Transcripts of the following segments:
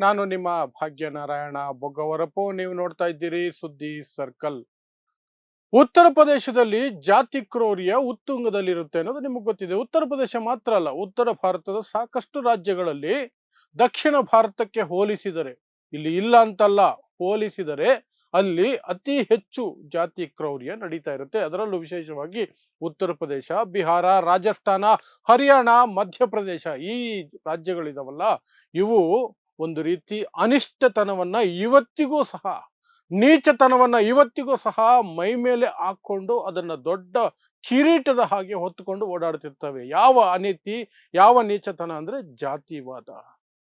ನಾನು ನಿಮ್ಮ ಭಾಗ್ಯನಾರಾಯಣ ಬೊಗ್ಗವರಪು. ನೀವು ನೋಡ್ತಾ ಇದ್ದೀರಿ ಸುದ್ದಿ ಸರ್ಕಲ್. ಉತ್ತರ ಪ್ರದೇಶದಲ್ಲಿ ಜಾತಿ ಕ್ರೌರ್ಯ ಉತ್ತುಂಗದಲ್ಲಿರುತ್ತೆ ಅನ್ನೋದು ನಿಮಗೆ ಗೊತ್ತಿದೆ. ಉತ್ತರ ಪ್ರದೇಶ ಮಾತ್ರ ಅಲ್ಲ, ಉತ್ತರ ಭಾರತದ ಸಾಕಷ್ಟು ರಾಜ್ಯಗಳಲ್ಲಿ ದಕ್ಷಿಣ ಭಾರತಕ್ಕೆ ಹೋಲಿಸಿದರೆ, ಇಲ್ಲಿ ಇಲ್ಲ ಅಂತಲ್ಲ, ಹೋಲಿಸಿದರೆ ಅಲ್ಲಿ ಅತಿ ಹೆಚ್ಚು ಜಾತಿ ಕ್ರೌರ್ಯ ನಡೀತಾ ಇರುತ್ತೆ. ಅದರಲ್ಲೂ ವಿಶೇಷವಾಗಿ ಉತ್ತರ ಪ್ರದೇಶ, ಬಿಹಾರ, ರಾಜಸ್ಥಾನ, ಹರಿಯಾಣ ಮಧ್ಯಪ್ರದೇಶ ಈ ರಾಜ್ಯಗಳಿದಾವಲ್ಲ, ಇವು ಒಂದು ರೀತಿ ಅನಿಷ್ಟತನವನ್ನ ಇವತ್ತಿಗೂ ಸಹ, ನೀಚತನವನ್ನ ಇವತ್ತಿಗೂ ಸಹ ಮೈ ಮೇಲೆ ಹಾಕೊಂಡು ಅದನ್ನ ದೊಡ್ಡ ಕಿರೀಟದ ಹಾಗೆ ಹೊತ್ತುಕೊಂಡು ಓಡಾಡ್ತಿರ್ತವೆ. ಯಾವ ಅನೀತಿ, ಯಾವ ನೀಚತನ ಅಂದ್ರೆ ಜಾತಿವಾದ,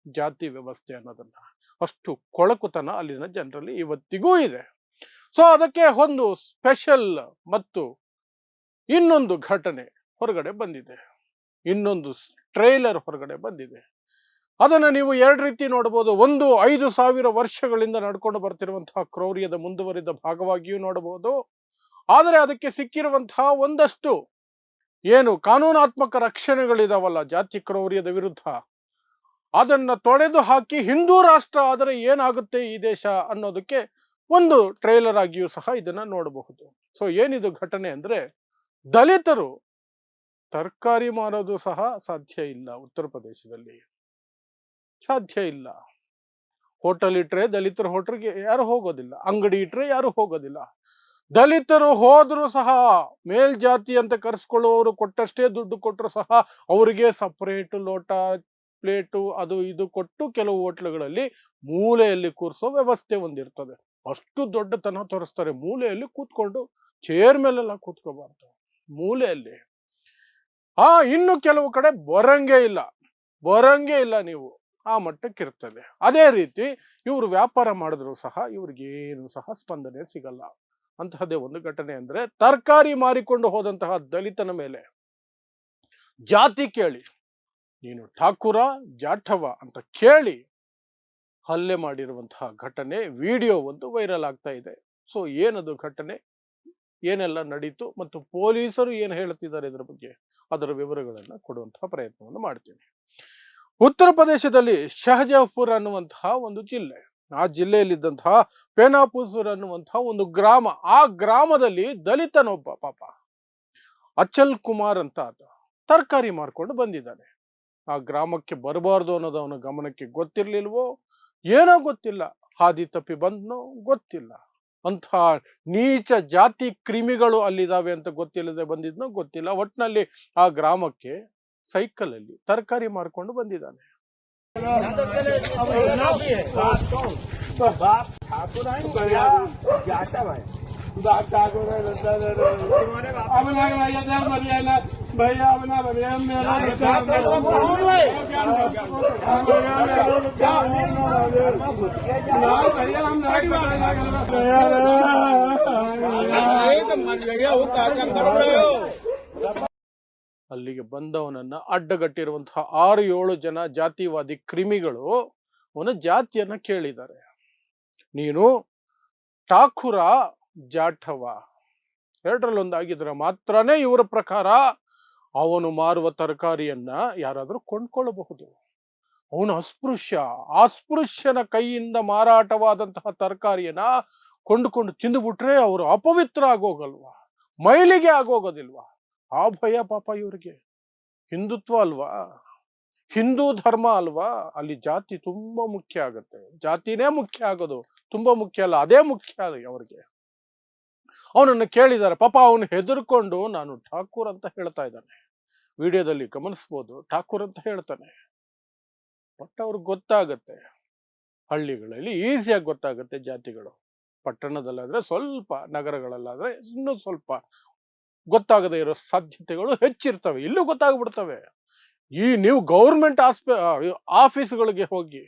ಜಾತಿ ವ್ಯವಸ್ಥೆ ಅನ್ನೋದನ್ನ. ಅಷ್ಟು ಕೊಳಕುತನ ಅಲ್ಲಿನ ಜನರಲ್ಲಿ ಇವತ್ತಿಗೂ ಇದೆ. ಸೊ ಅದಕ್ಕೆ ಒಂದು ಸ್ಪೆಷಲ್ ಮತ್ತು ಇನ್ನೊಂದು ಘಟನೆ ಹೊರಗಡೆ ಬಂದಿದೆ. ಇನ್ನೊಂದು ಟ್ರೈಲರ್ ಹೊರಗಡೆ ಬಂದಿದೆ. ಅದನ್ನ ನೀವು ಎರಡು ರೀತಿ ನೋಡ್ಬೋದು ಒಂದು ಐದು ಸಾವಿರ ವರ್ಷಗಳಿಂದ ನಡ್ಕೊಂಡು ಬರ್ತಿರುವಂತಹ ಕ್ರೌರ್ಯದ ಮುಂದುವರಿದ ಭಾಗವಾಗಿಯೂ ನೋಡಬಹುದು. ಆದರೆ ಅದಕ್ಕೆ ಸಿಕ್ಕಿರುವಂತಹ ಒಂದಷ್ಟು ಏನು ಕಾನೂನಾತ್ಮಕ ರಕ್ಷಣೆಗಳಿದಾವಲ್ಲ ಜಾತಿ ಕ್ರೌರ್ಯದ ವಿರುದ್ಧ. ಅದನ್ನ ತೊಡೆದು ಹಾಕಿ ಹಿಂದೂ ರಾಷ್ಟ್ರ ಆದರೆ ಏನಾಗುತ್ತೆ ಈ ದೇಶ ಅನ್ನೋದಕ್ಕೆ ಒಂದು ಟ್ರೈಲರ್ ಆಗಿಯೂ ಸಹ ಇದನ್ನ ನೋಡಬಹುದು. ಸೊ ಏನಿದು ಘಟನೆ ಅಂದ್ರೆ ದಲಿತರು ತರಕಾರಿ ಮಾರೋದು ಸಹ ಸಾಧ್ಯ ಇಲ್ಲ ಉತ್ತರ ಪ್ರದೇಶದಲ್ಲಿ. ಸಾಧ್ಯ ಇಲ್ಲ. ಹೋಟೆಲ್ ಇಟ್ರೆ ದಲಿತರ ಹೋಟೆಲ್ಗೆ ಯಾರು ಹೋಗೋದಿಲ್ಲ. ಅಂಗಡಿ ಇಟ್ರೆ ಯಾರು ಹೋಗೋದಿಲ್ಲ. ದಲಿತರು ಹೋದರೂ ಸಹ, ಮೇಲ್ಜಾತಿ ಅಂತ ಕರೆಸ್ಕೊಳ್ಳುವವರು ಕೊಟ್ಟಷ್ಟೇ ದುಡ್ಡು ಕೊಟ್ಟರು ಸಹ, ಅವರಿಗೆ ಸಪರೇಟ್ ಲೋಟ, ಪ್ಲೇಟು, ಅದು ಇದು ಕೊಟ್ಟು ಕೆಲವು ಹೋಟ್ಲುಗಳಲ್ಲಿ ಮೂಲೆಯಲ್ಲಿ ಕೂರಿಸೋ ವ್ಯವಸ್ಥೆ ಒಂದಿರ್ತದೆ. ಅಷ್ಟು ದೊಡ್ಡತನ ತೋರಿಸ್ತಾರೆ. ಮೂಲೆಯಲ್ಲಿ ಕೂತ್ಕೊಂಡು ಚೇರ್ ಮೇಲೆಲ್ಲ ಕೂತ್ಕೋಬಾರ್ದು. ಮೂಲೆಯಲ್ಲಿ. ಆ, ಇನ್ನು ಕೆಲವು ಕಡೆ ಬರಂಗೇ ಇಲ್ಲ. ಬರಂಗೇ ಇಲ್ಲ ನೀವು. ಆ ಮಟ್ಟಕ್ಕಿರ್ತದೆ ಅದೇ ರೀತಿ ಇವರು ವ್ಯಾಪಾರ ಮಾಡಿದ್ರು ಸಹ ಇವ್ರಿಗೇನು ಸಹ ಸ್ಪಂದನೆ ಸಿಗಲ್ಲ. ಅಂತಹದ್ದೇ ಒಂದು ಘಟನೆ ಅಂದ್ರೆ ತರಕಾರಿ ಮಾರಿಕೊಂಡು ಹೋದಂತಹ ದಲಿತನ ಮೇಲೆ. ಜಾತಿ ಕೇಳಿ, ನೀನು ಠಾಕುರ, ಜಾಠವ ಅಂತ ಕೇಳಿ ಹಲ್ಲೆ ಮಾಡಿರುವಂತಹ ಘಟನೆ ವಿಡಿಯೋ ಒಂದು ವೈರಲ್ ಆಗ್ತಾ ಇದೆ. ಸೊ, ಏನದು ಘಟನೆ? ಏನೆಲ್ಲ ನಡೀತು ಮತ್ತು ಪೊಲೀಸರು ಏನು ಹೇಳ್ತಿದ್ದಾರೆ ಇದರ ಬಗ್ಗೆ ಅದರ ವಿವರಗಳನ್ನು ಕೊಡುವಂತಹ ಪ್ರಯತ್ನವನ್ನು ಮಾಡ್ತೀನಿ. ಉತ್ತರ ಪ್ರದೇಶದಲ್ಲಿ ಶಹಜಾಪುರ್ ಅನ್ನುವಂತಹ ಒಂದು ಜಿಲ್ಲೆ. ಆ ಜಿಲ್ಲೆಯಲ್ಲಿದ್ದಂತಹ ಪೇನಾಪುಸೂರ್ ಅನ್ನುವಂತಹ ಒಂದು ಗ್ರಾಮ. ಆ ಗ್ರಾಮದಲ್ಲಿ ದಲಿತನೊಬ್ಬ ಪಾಪ, ಅಚಲ್ ಕುಮಾರ್ ಅಂತ ಆತ ತರಕಾರಿ ಮಾರ್ಕೊಂಡು ಬಂದಿದ್ದಾನೆ. ಆ ಗ್ರಾಮಕ್ಕೆ ಬರಬಾರ್ದು ಅನ್ನೋದು ಅವನ ಗಮನಕ್ಕೆ ಗೊತ್ತಿರ್ಲಿಲ್ವೋ, ಏನೋ ಗೊತ್ತಿಲ್ಲ. ಹಾದಿ ತಪ್ಪಿ ಬಂದ್ನೋ, ಗೊತ್ತಿಲ್ಲ. ಅಂತಹ ನೀಚ ಜಾತಿ ಕ್ರಿಮಿಗಳು ಅಲ್ಲಿದ್ದಾವೆ ಅಂತ ಗೊತ್ತಿಲ್ಲದೆ ಬಂದಿದ್ನೋ, ಗೊತ್ತಿಲ್ಲ. ಒಟ್ಟಿನಲ್ಲಿ ಆ ಗ್ರಾಮಕ್ಕೆ ಸೈಕಲ್ ಅಲ್ಲಿ ತರಕಾರಿ ಮಾರ್ಕೊಂಡು ಬಂದಿದ್ದಾನೆ. ಅಲ್ಲಿಗೆ ಬಂದವನನ್ನ ಅಡ್ಡಗಟ್ಟಿರುವಂತಹ ಆರು ಏಳು ಜನ ಜಾತಿವಾದಿ ಕ್ರಿಮಿಗಳು ಅವನ ಜಾತಿಯನ್ನ ಕೇಳಿದ್ದಾರೆ. ನೀನು ಠಾಕುರ ಜಾಠವ. ಎರಡರಲ್ಲೊಂದಾಗಿದ್ರೆ ಮಾತ್ರನೇ ಇವರ ಪ್ರಕಾರ ಅವನು ಮಾರುವ ತರಕಾರಿಯನ್ನ ಯಾರಾದರೂ ಕೊಂಡ್ಕೊಳ್ಳಬಹುದು ಅವನು ಅಸ್ಪೃಶ್ಯ, ಅಸ್ಪೃಶ್ಯನ ಕೈಯಿಂದ ಮಾರಾಟವಾದಂತಹ ತರಕಾರಿಯನ್ನ ಕೊಂಡುಕೊಂಡು ತಿಂದುಬಿಟ್ರೆ ಅವರು ಅಪವಿತ್ರ ಆಗೋಗಲ್ವಾ? ಮೈಲಿಗೆ ಆಗೋಗೋದಿಲ್ವಾ? ಆ ಭಯ ಪಾಪ ಇವರಿಗೆ. ಹಿಂದುತ್ವ ಅಲ್ವಾ? ಹಿಂದೂ ಧರ್ಮ ಅಲ್ವಾ? ಅಲ್ಲಿ ಜಾತಿ ತುಂಬಾ ಮುಖ್ಯ ಆಗುತ್ತೆ. ಜಾತಿನೇ ಮುಖ್ಯ ಆಗೋದು. ತುಂಬಾ ಮುಖ್ಯ ಅಲ್ಲ, ಅದೇ ಮುಖ್ಯ ಅವ್ರಿಗೆ. ಅವನನ್ನು ಕೇಳಿದ್ದಾರೆ ಪಾಪ ಅವನು ಹೆದರ್ಕೊಂಡು ನಾನು ಠಾಕೂರ್ ಅಂತ ಹೇಳ್ತಾ ಇದ್ದಾನೆ. ವಿಡಿಯೋದಲ್ಲಿ ಗಮನಿಸ್ಬೋದು, ಠಾಕೂರ್ ಅಂತ ಹೇಳ್ತಾನೆ. ಬಟ್ ಅವ್ರಿಗೆ ಗೊತ್ತಾಗತ್ತೆ. ಹಳ್ಳಿಗಳಲ್ಲಿ ಈಸಿಯಾಗಿ ಗೊತ್ತಾಗುತ್ತೆ ಜಾತಿಗಳು. ಪಟ್ಟಣದಲ್ಲಾದ್ರೆ ಸ್ವಲ್ಪ, ನಗರಗಳಲ್ಲಾದ್ರೆ ಇನ್ನೂ ಸ್ವಲ್ಪ ಗೊತ್ತಾಗದೇ ಇರೋ ಸಾಧ್ಯತೆಗಳು ಹೆಚ್ಚಿರ್ತವೆ. ಇಲ್ಲೂ ಗೊತ್ತಾಗ್ಬಿಡ್ತವೆ. ಈ ನೀವು ಗೌರ್ಮೆಂಟ್ ಆಸ್ಪ ಆಫೀಸ್ಗಳಿಗೆ ಹೋಗಿ,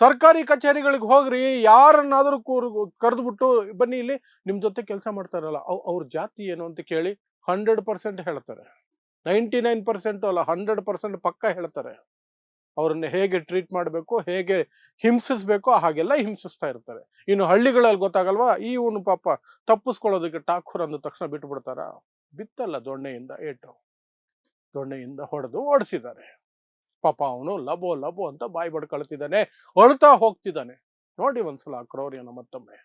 ಸರ್ಕಾರಿ ಕಚೇರಿಗಳಿಗೆ ಹೋಗ್ರಿ, ಯಾರನ್ನಾದರೂ ಕೂರ್, ಕರೆದ್ಬಿಟ್ಟು ಬನ್ನಿ ಇಲ್ಲಿ ನಿಮ್ಮ ಜೊತೆ ಕೆಲಸ ಮಾಡ್ತಾರಲ್ಲ, ಅವ್, ಅವ್ರ ಜಾತಿ ಏನು ಅಂತ ಕೇಳಿ ಹಂಡ್ರೆಡ್ ಪರ್ಸೆಂಟ್ ಹೇಳ್ತಾರೆ. ನೈಂಟಿ ನೈನ್ ಪರ್ಸೆಂಟು ಅಲ್ಲ, ಹಂಡ್ರೆಡ್ ಪರ್ಸೆಂಟ್ ಪಕ್ಕ ಹೇಳ್ತಾರೆ. ಅವ್ರನ್ನ ಹೇಗೆ ಟ್ರೀಟ್ ಮಾಡಬೇಕು, ಹೇಗೆ ಹಿಂಸಿಸ್ಬೇಕು, ಹಾಗೆಲ್ಲ ಹಿಂಸಿಸ್ತಾ ಇರ್ತಾರೆ. ಇನ್ನು ಹಳ್ಳಿಗಳಲ್ಲಿ ಗೊತ್ತಾಗಲ್ವಾ, ಈ ಇವನು ಪಾಪ ತಪ್ಪಿಸ್ಕೊಳ್ಳೋದಕ್ಕೆ ಠಾಕೂರ್ ಅಂದ ತಕ್ಷಣ ಬಿಟ್ಟು ಬಿಡ್ತಾರ ಬಿತ್ತಲ್ಲ ದೊಣ್ಣೆಯಿಂದ ಏಟು. ದೊಣ್ಣೆಯಿಂದ ಹೊಡೆದು ಓಡಿಸಿದ್ದಾರೆ ಪಾಪ ಅವನು ಲಬೋ ಲಬೋ ಅಂತ ಬಾಯಿ ಬಡ್ಕೊಳ್ತಿದ್ದಾನೆ ಅಳ್ತಾ ಹೋಗ್ತಿದ್ದಾನೆ. ನೋಡಿ ಒಂದ್ಸಲ ಕ್ರೌರ್ಯನ ಮತ್ತೊಮ್ಮೆ.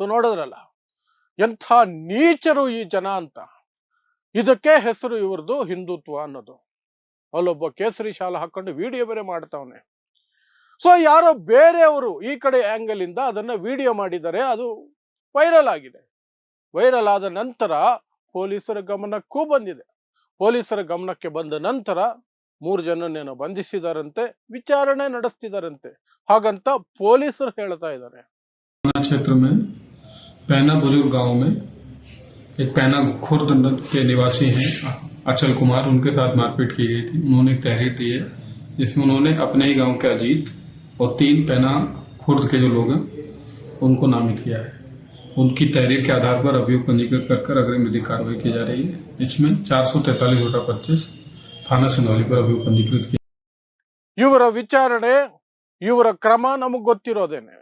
ಸೊ ನೋಡಿದ್ರಲ್ಲ, ಎಂಥ ನೀಚರು ಈ ಜನ ಅಂತ. ಇದಕ್ಕೆ ಹೆಸರು ಇವ್ರದ್ದು ಹಿಂದುತ್ವ ಅನ್ನೋದು. ಅಲ್ಲೊಬ್ಬ ಕೇಸರಿ ಶಾಲ ಹಾಕೊಂಡು ವಿಡಿಯೋ ಬೇರೆ ಮಾಡ್ತಾವನೆ ಸೊ ಯಾರೋ ಬೇರೆಯವರು ಈ ಕಡೆ ಆಂಗಲ್ ಇಂದ ಅದನ್ನ ವಿಡಿಯೋ ಮಾಡಿದ್ದಾರೆ ಅದು ವೈರಲ್ ಆಗಿದೆ ವೈರಲ್ ಆದ ನಂತರ ಪೊಲೀಸರ ಗಮನಕ್ಕೂ ಬಂದಿದೆ ಪೊಲೀಸರ ಗಮನಕ್ಕೆ ಬಂದ ನಂತರ ಮೂರು ಜನನ್ನೇನೋ ಬಂಧಿಸಿದಾರಂತೆ ವಿಚಾರಣೆ ನಡೆಸ್ತಿದಾರಂತೆ ಹಾಗಂತ ಪೊಲೀಸರು ಹೇಳ್ತಾ ಇದ್ದಾರೆ थाना क्षेत्र में पैना बुजुर्ग गांव में एक पैना खुर्द के निवासी हैं अचल कुमार उनके साथ मारपीट की गई थी। उन्होंने एक तहरीर दी है, जिसमें उन्होंने अपने ही गाँव के अजीत और तीन पैना खुर्द के जो लोग हैं, उनको नामित किया है। उनकी तहरीर के आधार पर अभियोग पंजीकृत कर कर अग्रिम विधि कार्रवाई की जा रही है इसमें चार सौ तैतालीस वोटा पच्चीस थाना सिंधौली पर अभियोग पंजीकृत किया। इवर विचारण इवर क्रम नमग गोतिरोदेने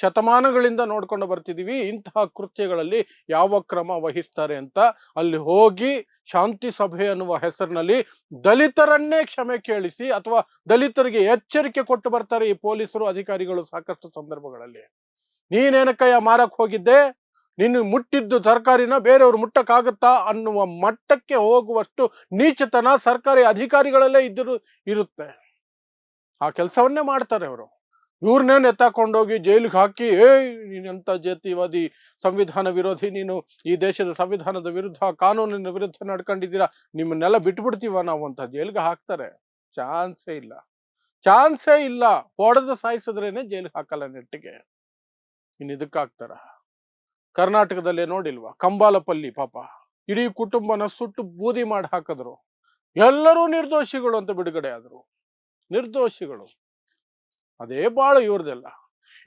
ಶತಮಾನಗಳಿಂದ ನೋಡ್ಕೊಂಡು ಬರ್ತಿದ್ದೀವಿ ಇಂತಹ ಕೃತ್ಯಗಳಲ್ಲಿ ಯಾವ ಕ್ರಮ ವಹಿಸ್ತಾರೆ ಅಂತ ಅಲ್ಲಿ ಹೋಗಿ ಶಾಂತಿ ಸಭೆ ಅನ್ನುವ ಹೆಸರಿನಲ್ಲಿ ದಲಿತರನ್ನೇ ಕ್ಷಮೆ ಕೇಳಿಸಿ ಅಥವಾ ದಲಿತರಿಗೆ ಎಚ್ಚರಿಕೆ ಕೊಟ್ಟು ಬರ್ತಾರೆ ಈ ಪೊಲೀಸರು, ಅಧಿಕಾರಿಗಳು ಸಾಕಷ್ಟು ಸಂದರ್ಭಗಳಲ್ಲಿ. ನೀನೇನಕ್ಕಯ್ಯ ಮಾರಕ್ಕೆ ಹೋಗಿದ್ದೆ? ನೀನು ಮುಟ್ಟಿದ್ದು ತರಕಾರಿನ ಬೇರೆಯವ್ರು ಮುಟ್ಟಕ್ಕಾಗತ್ತಾ ಅನ್ನುವ ಮಟ್ಟಕ್ಕೆ ಹೋಗುವಷ್ಟು ನೀಚತನ ಸರ್ಕಾರಿ ಅಧಿಕಾರಿಗಳಲ್ಲೇ ಇದ್ದರು, ಇರುತ್ತೆ. ಆ ಕೆಲಸವನ್ನೇ ಮಾಡ್ತಾರೆ ಅವರು. ಇವ್ರನ್ನೇನು ಎತ್ತಾಕೊಂಡೋಗಿ ಜೈಲಿಗೆ ಹಾಕಿ, ಏಯ್ ನೀನೆಂಥ ಜಾತಿವಾದಿ ಸಂವಿಧಾನ ವಿರೋಧಿ, ನೀನು ಈ ದೇಶದ ಸಂವಿಧಾನದ ವಿರುದ್ಧ ಕಾನೂನಿನ ವಿರುದ್ಧ ನಡ್ಕೊಂಡಿದ್ದೀರಾ? ನಿಮ್ಮನ್ನೆಲ್ಲ ಬಿಟ್ಬಿಡ್ತೀವ ನಾವು ಅಂತ ಜೈಲಿಗೆ ಹಾಕ್ತಾರೆ. ಚಾನ್ಸೇ ಇಲ್ಲ. ಚಾನ್ಸೇ ಇಲ್ಲ. ಹೊಡೆದು ಸಾಯಿಸಿದ್ರೇನೆ ಜೈಲಿಗೆ ಹಾಕಲ್ಲ ನೆಟ್ಟಿಗೆ. ಇನ್ನು ಇದಕ್ಕಾಗ್ತಾರ ಕರ್ನಾಟಕದಲ್ಲೇ ನೋಡಿಲ್ವಾ? ಕಂಬಾಲಪಲ್ಲಿ ಪಾಪ. ಇಡೀ ಕುಟುಂಬನ ಸುಟ್ಟು ಬೂದಿ ಮಾಡಿ ಹಾಕಿದ್ರು ಎಲ್ಲರೂ ನಿರ್ದೋಷಿಗಳು ಅಂತ ಬಿಡುಗಡೆ ಆದರು. ನಿರ್ದೋಷಿಗಳು. ಅದೇ ಬಾಳು ಇವ್ರದೆಲ್ಲ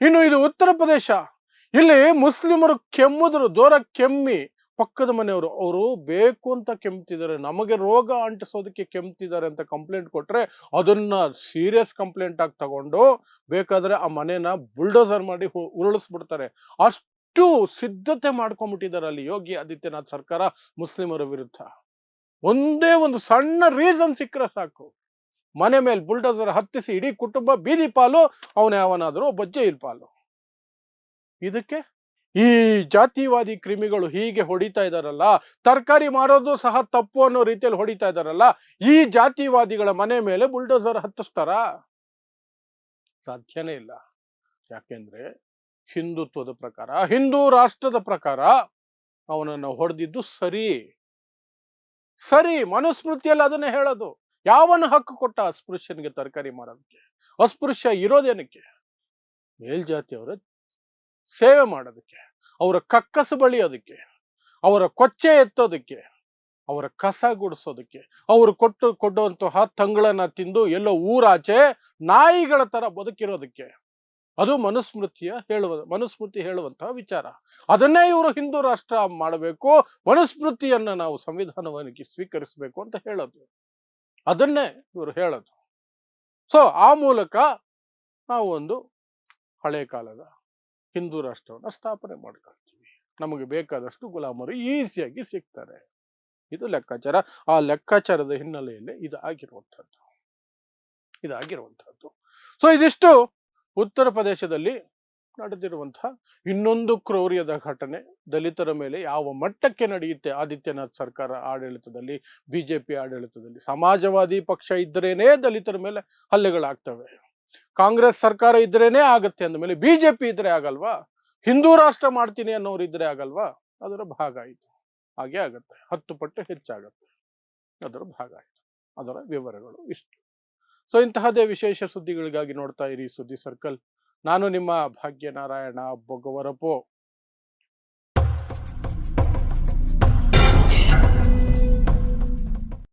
ಇನ್ನು ಇದು ಉತ್ತರ ಪ್ರದೇಶ. ಇಲ್ಲಿ ಮುಸ್ಲಿಮರು ಕೆಮ್ಮುದ್ರು ಜೋರ ಕೆಮ್ಮಿ. ಪಕ್ಕದ ಮನೆಯವರು, ಅವರು ಬೇಕು ಅಂತ ಕೆಮ್ತಿದ್ದಾರೆ. ನಮಗೆ ರೋಗ ಅಂಟಿಸೋದಕ್ಕೆ ಕೆಮ್ತಿದ್ದಾರೆ ಅಂತ ಕಂಪ್ಲೇಂಟ್ ಕೊಟ್ರೆ ಅದನ್ನ ಸೀರಿಯಸ್ ಕಂಪ್ಲೇಂಟ್ ಆಗಿ ತಗೊಂಡು ಬೇಕಾದ್ರೆ ಆ ಮನೆನ ಬುಲ್ಡೋಸರ್ ಮಾಡಿ ಉರುಳಿಸ್ಬಿಡ್ತಾರೆ. ಅಷ್ಟು ಸಿದ್ಧತೆ ಮಾಡ್ಕೊಂಡ್ಬಿಟ್ಟಿದ್ದಾರೆ ಅಲ್ಲಿ ಯೋಗಿ ಆದಿತ್ಯನಾಥ್ ಸರ್ಕಾರ ಮುಸ್ಲಿಮರ ವಿರುದ್ಧ. ಒಂದೇ ಒಂದು ಸಣ್ಣ ರೀಸನ್ ಸಿಕ್ಕರೆ ಸಾಕು. ಮನೆ ಮೇಲೆ ಬುಲ್ಡೋಸರ್ ಹತ್ತಿಸಿ ಇಡೀ ಕುಟುಂಬ ಬೀದಿ ಪಾಲು, ಅವನ ಯಾವನಾದ್ರೂ ಒಬ್ಬ ಜೈಲ್ ಪಾಲು. ಇದಕ್ಕೆ? ಈ ಜಾತಿವಾದಿ ಕ್ರಿಮಿಗಳು ಹೀಗೆ ಹೊಡಿತಾ ಇದಾರಲ್ಲ, ತರಕಾರಿ ಮಾರೋದು ಸಹ ತಪ್ಪು ಅನ್ನೋ ರೀತಿಯಲ್ಲಿ ಹೊಡಿತಾ ಇದಾರಲ್ಲ, ಈ ಜಾತಿವಾದಿಗಳ ಮನೆ ಮೇಲೆ ಬುಲ್ಡೋಸರ್ ಹತ್ತಿಸ್ತಾರ? ಸಾಧ್ಯನೇ ಇಲ್ಲ. ಯಾಕೆಂದ್ರೆ ಹಿಂದುತ್ವದ ಪ್ರಕಾರ, ಹಿಂದೂ ರಾಷ್ಟ್ರದ ಪ್ರಕಾರ ಅವನನ್ನು ಹೊಡೆದಿದ್ದು ಸರಿ. ಸರಿ, ಮನುಸ್ಮೃತಿಯಲ್ಲಿ ಅದನ್ನೇ ಹೇಳೋದು. ಯಾವನ ಹಕ್ಕು ಕೊಟ್ಟ ಅಸ್ಪೃಶ್ಯನಿಗೆ ತರಕಾರಿ ಮಾಡೋದಕ್ಕೆ ಅಸ್ಪೃಶ್ಯ ಇರೋದೇನಕ್ಕೆ? ಮೇಲ್ಜಾತಿಯವರ ಸೇವೆ ಮಾಡೋದಕ್ಕೆ? ಅವರ ಕಕ್ಕಸು ಬಳಿಯೋದಕ್ಕೆ? ಅವರ ಕೊಚ್ಚೆ ಎತ್ತೋದಕ್ಕೆ? ಅವರ ಕಸ ಗುಡಿಸೋದಕ್ಕೆ? ಅವರು ಕೊಟ್ಟು ಕೊಡುವಂತಹ ತಂಗಳನ್ನ ತಿಂದು ಎಲ್ಲೋ ಊರಾಚೆ ನಾಯಿಗಳ ತರ ಬದುಕಿರೋದಕ್ಕೆ? ಅದು ಮನುಸ್ಮೃತಿಯ ಹೇಳುವ, ಮನುಸ್ಮೃತಿ ಹೇಳುವಂತಹ ವಿಚಾರ. ಅದನ್ನೇ ಇವರು ಹಿಂದೂ ರಾಷ್ಟ್ರ ಮಾಡಬೇಕು, ಮನುಸ್ಮೃತಿಯನ್ನ ನಾವು ಸಂವಿಧಾನವಾಗಿ ಸ್ವೀಕರಿಸಬೇಕು ಅಂತ ಹೇಳೋದು. ಅದನ್ನೇ ಇವರು ಹೇಳೋದು. ಸೊ ಆ ಮೂಲಕ ನಾವು ಒಂದು ಹಳೆ ಕಾಲದ ಹಿಂದೂ ರಾಷ್ಟ್ರವನ್ನು ಸ್ಥಾಪನೆ ಮಾಡ್ಕೊಳ್ತೀವಿ ನಮಗೆ ಬೇಕಾದಷ್ಟು ಗುಲಾಮರು ಈಸಿಯಾಗಿ ಸಿಗ್ತಾರೆ. ಇದು ಲೆಕ್ಕಾಚಾರ. ಆ ಲೆಕ್ಕಾಚಾರದ ಹಿನ್ನೆಲೆಯಲ್ಲಿ ಇದು ಆಗಿರುವಂಥದ್ದು ಇದಾಗಿರುವಂಥದ್ದು. ಸೊ ಇದಿಷ್ಟು ಉತ್ತರ ಪ್ರದೇಶದಲ್ಲಿ ನಡೆದಿರುವಂತಹ ಇನ್ನೊಂದು ಕ್ರೌರ್ಯದ ಘಟನೆ, ದಲಿತರ ಮೇಲೆ ಯಾವ ಮಟ್ಟಕ್ಕೆ ನಡೆಯುತ್ತೆ? ಆದಿತ್ಯನಾಥ್ ಸರ್ಕಾರ ಆಡಳಿತದಲ್ಲಿ, ಬಿಜೆಪಿ ಆಡಳಿತದಲ್ಲಿ, ಸಮಾಜವಾದಿ ಪಕ್ಷ ಇದ್ರೇನೆ ದಲಿತರ ಮೇಲೆ ಹಲ್ಲೆಗಳಾಗ್ತವೆ. ಕಾಂಗ್ರೆಸ್ ಸರ್ಕಾರ ಇದ್ರೇನೆ ಆಗತ್ತೆ ಅಂದಮೇಲೆ ಬಿಜೆಪಿ ಇದ್ರೆ ಆಗಲ್ವಾ? ಹಿಂದೂ ರಾಷ್ಟ್ರ ಮಾಡ್ತೀನಿ ಅನ್ನೋರು ಇದ್ರೆ ಆಗಲ್ವಾ? ಅದರ ಭಾಗ ಆಯಿತು ಹಾಗೆ ಆಗತ್ತೆ. ಹತ್ತು ಪಟ್ಟು ಹೆಚ್ಚಾಗತ್ತೆ. ಅದರ ಭಾಗ ಆಯಿತು ಅದರ ವಿವರಗಳು ಇಷ್ಟು. ಸೊ ಇಂತಹದೇ ವಿಶೇಷ ಸುದ್ದಿಗಳಿಗಾಗಿ ನೋಡ್ತಾ ಇರಿ ಸುದ್ದಿ ಸರ್ಕಲ್. ನಾನು ನಿಮ್ಮ ಭಾಗ್ಯನಾರಾಯಣ ಬೊಗವರಪೋ